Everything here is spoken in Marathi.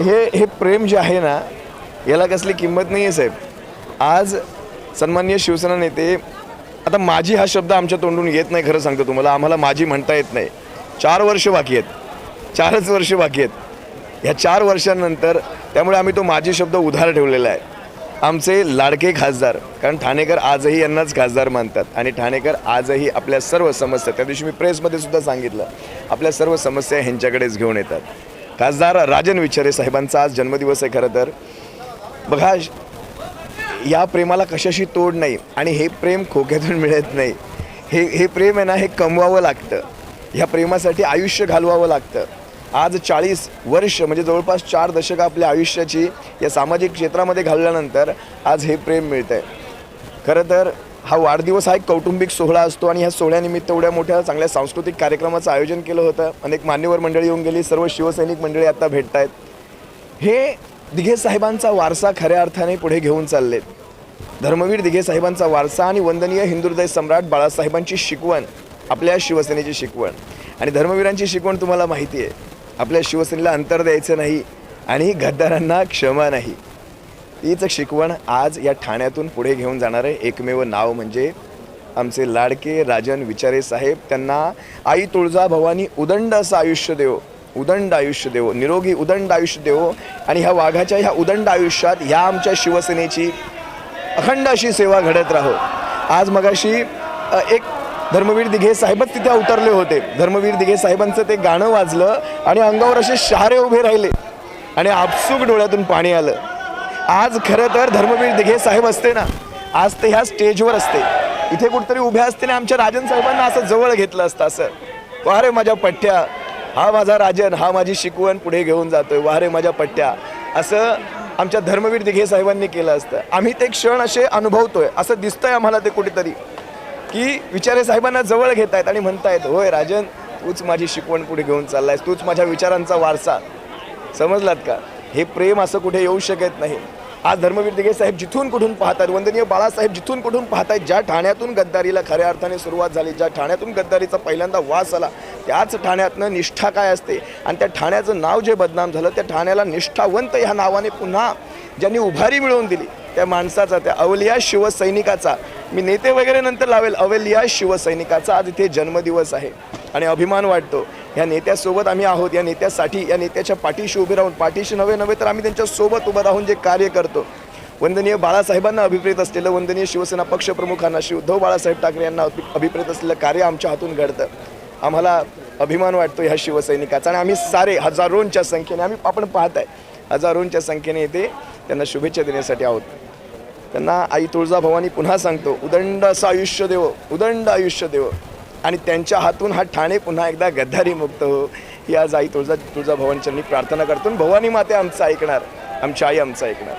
हे हे प्रेम जे आहे ना याला कसली किंमत नाही आहे साहेब. आज सन्माननीय शिवसेना नेते आता माझी हा शब्द आमच्या तोंडून येत नाही खरं सांगतो तुम्हाला. आम्हाला माझी म्हणता येत नाही. चार वर्ष बाकी आहेत. चारच वर्ष बाकी आहेत. ह्या चार वर्षांनंतर त्यामुळे आम्ही तो माझी शब्द उधार ठेवलेला आहे. आमचे लाडके खासदार कारण ठाणेकर आजही यांनाच खासदार मानतात. आणि ठाणेकर आजही आपल्या सर्व समस्या त्या दिवशी मी प्रेसमध्ये सुद्धा सांगितलं आपल्या सर्व समस्या ह्यांच्याकडेच घेऊन येतात. खासदार राजन विचारे साहेबांचा आज जन्मदिवस आहे खरं तर. बघा या प्रेमाला कशाशी तोड नाही आणि हे प्रेम खोक्यातून मिळत नाही. हे हे प्रेम आहे ना हे कमवावं लागतं. ह्या प्रेमासाठी आयुष्य घालवावं लागतं. आज चाळीस वर्ष म्हणजे जवळपास चार दशकं आपल्या आयुष्याची या सामाजिक क्षेत्रामध्ये घालल्यानंतर आज हे प्रेम मिळतं आहे खरं तर हा वाढदिवस हा एक कौटुंबिक सोहळा असतो आणि ह्या सोहळ्यानिमित्त एवढ्या मोठ्या चांगल्या सांस्कृतिक कार्यक्रमाचं आयोजन केलं होतं. अनेक मान्यवर मंडळी येऊन गेली सर्व शिवसैनिक मंडळी आता भेटत आहेत हे दिघे साहेबांचा वारसा खऱ्या अर्थाने पुढे घेऊन चाललेत. धर्मवीर दिघे साहेबांचा वारसा आणि वंदनीय हिंदुहृदय सम्राट बाळासाहेबांची शिकवण आपल्या शिवसेनेची शिकवण. आणि धर्मवीरांची शिकवण तुम्हाला माहिती आहे. आपल्या शिवसेनेला अंतर द्यायचं नाही आणि गद्दारांना क्षमा नाही. तीच शिकवण आज या ठाण्यातून पुढे घेऊन जाणारं एकमेव नाव म्हणजे आमचे लाडके राजन विचारे साहेब. त्यांना आई तुळजा भवानी उदंड असं आयुष्य देव उदंड आयुष्य देव निरोगी उदंड आयुष्य देव. आणि ह्या वाघाच्या ह्या उदंड आयुष्यात ह्या आमच्या शिवसेनेची अखंड अशी सेवा घडत राहो. आज मगाशी एक धर्मवीर दिघे साहेबच तिथे उतरले होते. धर्मवीर दिघे साहेबांचं ते गाणं वाजलं आणि अंगावर असे शहारे उभे राहिले. आणि आपसूक डोळ्यातून पाणी आलं. आज खरं तर धर्मवीर दिघे साहेब असते ना आज ते ह्या स्टेजवर असते. इथे कुठेतरी उभ्या असते ना आमच्या राजन साहेबांना असं जवळ घेतलं असतं असं. वारे माझ्या पट्ट्या हा माझा राजन हा माझी शिकवण पुढे घेऊन जातोय. वारे माझ्या पट्ट्या. असं आमच्या धर्मवीर दिघे साहेबांनी केलं असतं. आम्ही ते क्षण असे अनुभवतोय. असं दिसतंय आम्हाला ते कुठेतरी. की विचारे साहेबांना जवळ घेत आहेत आणि म्हणतायत होय राजन तूच माझी शिकवण पुढे घेऊन चाललायस. तूच माझ्या विचारांचा वारसा. समजलात का? हे प्रेम असं कुठे येऊ शकत नाही. आज धर्मवीर दिघे साहेब जिथून कुठून पाहतात वंदनीय बाळासाहेब जिथून कुठून पाहतायत ज्या ठाण्यातून गद्दारीला खऱ्या अर्थाने सुरुवात झाली ज्या ठाण्यातून गद्दारीचा पहिल्यांदा वास आला त्याच ठाण्यातनं निष्ठा काय असते? आणि त्या ठाण्याचं नाव जे बदनाम झालं त्या ठाण्याला निष्ठावंत ह्या नावाने पुन्हा ज्यांनी उभारी मिळवून दिली त्या माणसाचा त्या अवलिया शिवसैनिकाचा. मी नेते वगैरे नंतर लावेल अवलिया शिवसैनिकाचा आज इथे जन्मदिवस आहे. आणि अभिमान वाटतो या नेत्यासोबत आम्ही आहोत. या नेत्यासाठी या नेत्याच्या पाठीशी उभे राहून पाठीशी नव्हे नव्हे तर आम्ही त्यांच्यासोबत उभं राहून जे कार्य करतो. वंदनीय बाळासाहेबांना अभिप्रेत असलेलं वंदनीय शिवसेना पक्षप्रमुखांना श्री उद्धव बाळासाहेब ठाकरे यांना अभिप्रेत असलेलं कार्य आमच्या हातून घडतं. आम्हाला अभिमान वाटतो ह्या शिवसैनिकाचा आणि आम्ही सारे हजारोंच्या संख्येने आम्ही आपण पाहत आहे हजारोंच्या संख्येने येथे त्यांना शुभेच्छा देण्यासाठी आहोत. त्यांना आई तुळजाभवानी पुन्हा सांगतो उदंड असं आयुष्य देव उदंड आयुष्य देव. आणि त्यांच्या हातून हा ठाणे पुन्हा एकदा गद्दारी मुक्त हो. ही आज आई तुळजा तुळजाभवानीच्यांनी प्रार्थना करतो. भवानी माते आमचं ऐकणार. आमची आई आमचं ऐकणार.